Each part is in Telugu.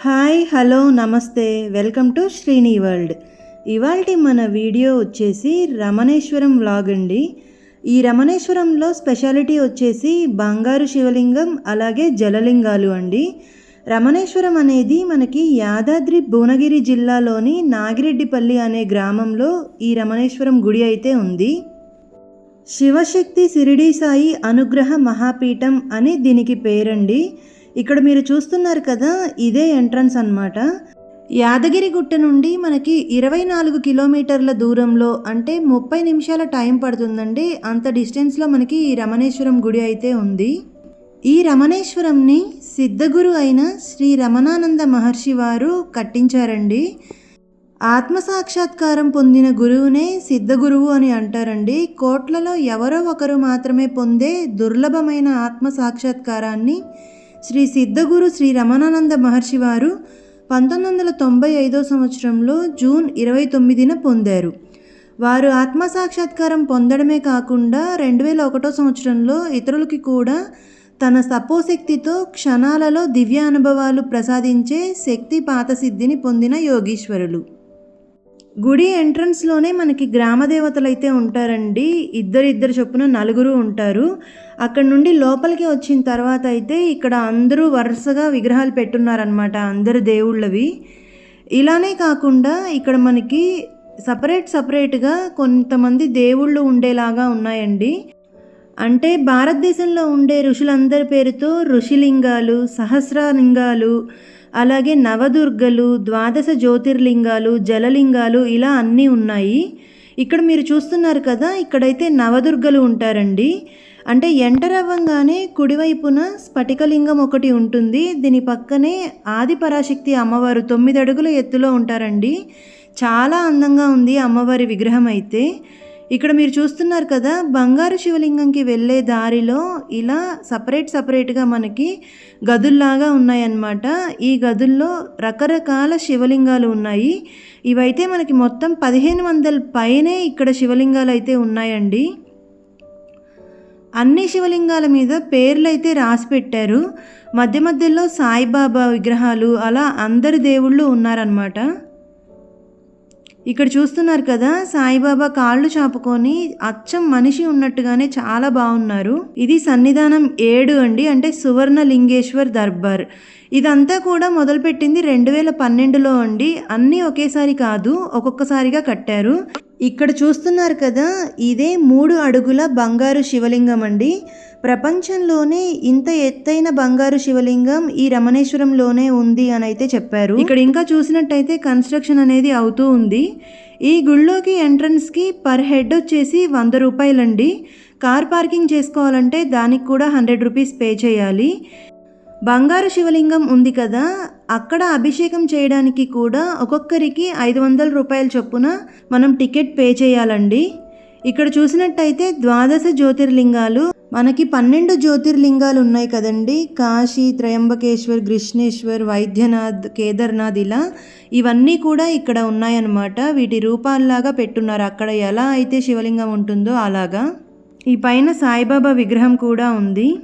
హాయ్ హలో నమస్తే. Welcome to Srini world. ఇవాళ మన వీడియో వచ్చేసి రమణేశ్వరం వ్లాగ్ అండి. ఈ రమణేశ్వరంలో స్పెషాలిటీ వచ్చేసి బంగారు శివలింగం అలాగే జలలింగాలు అండి. రమణేశ్వరం అనేది మనకి యాదాద్రి భువనగిరి జిల్లాలోని నాగిరెడ్డిపల్లి అనే గ్రామంలో ఈ రమణేశ్వరం గుడి అయితే ఉంది. శివశక్తి సిరిడి సాయి అనుగ్రహ మహాపీఠం అని దీనికి పేరండి. ఇక్కడ మీరు చూస్తున్నారు కదా ఇదే ఎంట్రన్స్ అన్నమాట. యాదగిరి గుట్ట నుండి మనకి ఇరవై నాలుగు కిలోమీటర్ల దూరంలో అంటే ముప్పై నిమిషాల టైం పడుతుందండి. అంత డిస్టెన్స్లో మనకి ఈ రమణేశ్వరం గుడి అయితే ఉంది. ఈ రమణేశ్వరంని సిద్ధగురు అయిన శ్రీ రమణానంద మహర్షి వారు కట్టించారండి. ఆత్మ సాక్షాత్కారం పొందిన గురువునే సిద్ధగురువు అని అంటారండి. కోట్లలో ఎవరో ఒకరు మాత్రమే పొందే దుర్లభమైన ఆత్మ సాక్షాత్కారాన్ని శ్రీ సిద్ధగురు శ్రీ రమణానంద మహర్షి వారు పంతొమ్మిది వందల తొంభై ఐదో సంవత్సరంలో జూన్ ఇరవై తొమ్మిదిన పొందారు. వారు ఆత్మ సాక్షాత్కారం పొందడమే కాకుండా రెండు వేల ఒకటో సంవత్సరంలో ఇతరులకి కూడా తన సపోశక్తితో క్షణాలలో దివ్య అనుభవాలు ప్రసాదించే శక్తి పాతసిద్ధిని పొందిన యోగీశ్వరులు. గుడి ఎంట్రన్స్లోనే మనకి గ్రామదేవతలు అయితే ఉంటారండి. ఇద్దరు ఇద్దరు చొప్పున నలుగురు ఉంటారు. అక్కడ నుండి లోపలికి వచ్చిన తర్వాత అయితే ఇక్కడ అందరూ వరుసగా విగ్రహాలు పెట్టున్నారనమాట అందరు దేవుళ్ళవి. ఇలానే కాకుండా ఇక్కడ మనకి సపరేట్ సపరేట్గా కొంతమంది దేవుళ్ళు ఉండేలాగా ఉన్నాయండి. అంటే భారతదేశంలో ఉండే ఋషులందరి పేరుతో ఋషిలింగాలు సహస్రలింగాలు అలాగే నవదుర్గలు ద్వాదశ జ్యోతిర్లింగాలు జలలింగాలు ఇలా అన్నీ ఉన్నాయి. ఇక్కడ మీరు చూస్తున్నారు కదా ఇక్కడైతే నవదుర్గలు ఉంటారండి. అంటే ఎంటర్ అవ్వంగానే కుడివైపున స్ఫటికలింగం ఒకటి ఉంటుంది. దీని పక్కనే ఆదిపరాశక్తి అమ్మవారు తొమ్మిది అడుగుల ఎత్తులో ఉంటారండి. చాలా అందంగా ఉంది అమ్మవారి విగ్రహం అయితే. ఇక్కడ మీరు చూస్తున్నారు కదా బంగారు శివలింగంకి వెళ్ళే దారిలో ఇలా సపరేట్ సపరేట్గా మనకి గదుల్లాగా ఉన్నాయన్నమాట. ఈ గదుల్లో రకరకాల శివలింగాలు ఉన్నాయి. ఇవైతే మనకి మొత్తం పదిహేను వందల పైనే ఇక్కడ శివలింగాలు అయితే ఉన్నాయండి. అన్ని శివలింగాల మీద పేర్లు అయితే రాసి పెట్టారు. మధ్య మధ్యలో సాయిబాబా విగ్రహాలు అలా అందరి దేవుళ్ళు ఉన్నారనమాట ఇక్కడ చూస్తున్నారు కదా సాయిబాబా కాళ్ళు చాపుకొని అచ్చం మనిషి ఉన్నట్టుగానే చాలా బాగున్నారు. ఇది సన్నిధానం ఏడు అండి అంటే సువర్ణ లింగేశ్వర్ దర్బార్. ఇదంతా కూడా మొదలుపెట్టింది రెండు వేల పన్నెండులో అండి. అన్నీ ఒకేసారి కాదు ఒక్కొక్కసారిగా కట్టారు. ఇక్కడ చూస్తున్నారు కదా ఇదే మూడు అడుగుల బంగారు శివలింగం అండి. ప్రపంచంలోనే ఇంత ఎత్తైన బంగారు శివలింగం ఈ రమణేశ్వరంలోనే ఉంది అని అయితే చెప్పారు. ఇక్కడ ఇంకా చూసినట్టయితే కన్స్ట్రక్షన్ అనేది అవుతూ ఉంది. ఈ గుళ్ళోకి ఎంట్రన్స్కి పర్ హెడ్ వచ్చేసి వంద రూపాయలండి. కార్ పార్కింగ్ చేసుకోవాలంటే దానికి కూడా హండ్రెడ్ రూపీస్ పే చేయాలి. బంగారు శివలింగం ఉంది కదా అక్కడ అభిషేకం చేయడానికి కూడా ఒక్కొక్కరికి ఐదు వందల రూపాయల చొప్పున మనం టికెట్ పే చేయాలండి. ఇక్కడ చూసినట్టయితే ద్వాదశ జ్యోతిర్లింగాలు మనకి పన్నెండు జ్యోతిర్లింగాలు ఉన్నాయి కదండి. కాశీ త్రయంబకేశ్వర్ కృష్ణేశ్వర్ వైద్యనాథ్ కేదార్నాథ్ ఇలా ఇవన్నీ కూడా ఇక్కడ ఉన్నాయన్నమాట. వీటి రూపాల్లాగా పెట్టున్నారు. అక్కడ ఎలా అయితే శివలింగం ఉంటుందో అలాగా. ఈ పైన సాయిబాబా విగ్రహం కూడా ఉంది.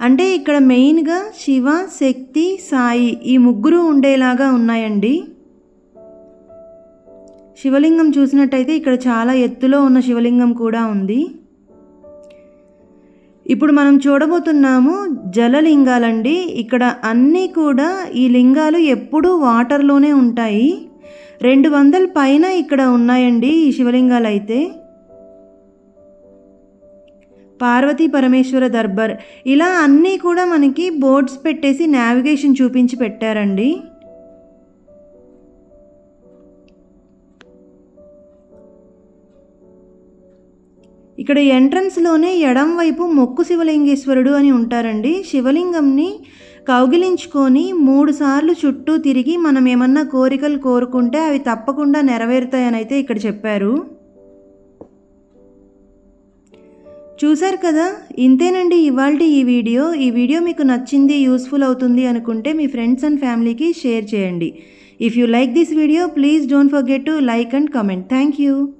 అంటే ఇక్కడ మెయిన్గా శివ శక్తి సాయి ఈ ముగ్గురు ఉండేలాగా ఉన్నాయండి. శివలింగం చూసినట్టయితే ఇక్కడ చాలా ఎత్తులో ఉన్న శివలింగం కూడా ఉంది. ఇప్పుడు మనం చూడబోతున్నాము జలలింగాలండి. ఇక్కడ అన్నీ కూడా ఈ లింగాలు ఎప్పుడూ వాటర్లోనే ఉంటాయి. రెండు వందల పైన ఇక్కడ ఉన్నాయండి ఈ శివలింగాలు అయితే పార్వతీ పరమేశ్వర దర్బార్. ఇలా అన్నీ కూడా మనకి బోర్డ్స్ పెట్టేసి నావిగేషన్ చూపించి పెట్టారండి. ఇక్కడ ఎంట్రన్స్లోనే ఎడం వైపు మొక్కు శివలింగేశ్వరుడు అని ఉంటారండి. శివలింగంని కౌగిలించుకొని మూడు సార్లు చుట్టూ తిరిగి మనం ఏమన్నా కోరికలు కోరుకుంటే అవి తప్పకుండా నెరవేరుతాయని అయితే ఇక్కడ చెప్పారు. చూశారు కదా? ఇంతేనండి ఇవాళ ఈ వీడియో. ఈ వీడియో మీకు నచ్చింది యూస్ఫుల్ అవుతుంది అనుకుంటే మీ ఫ్రెండ్స్ అండ్ ఫ్యామిలీకి షేర్ చేయండి. If you like this video please don't forget to like and comment thank you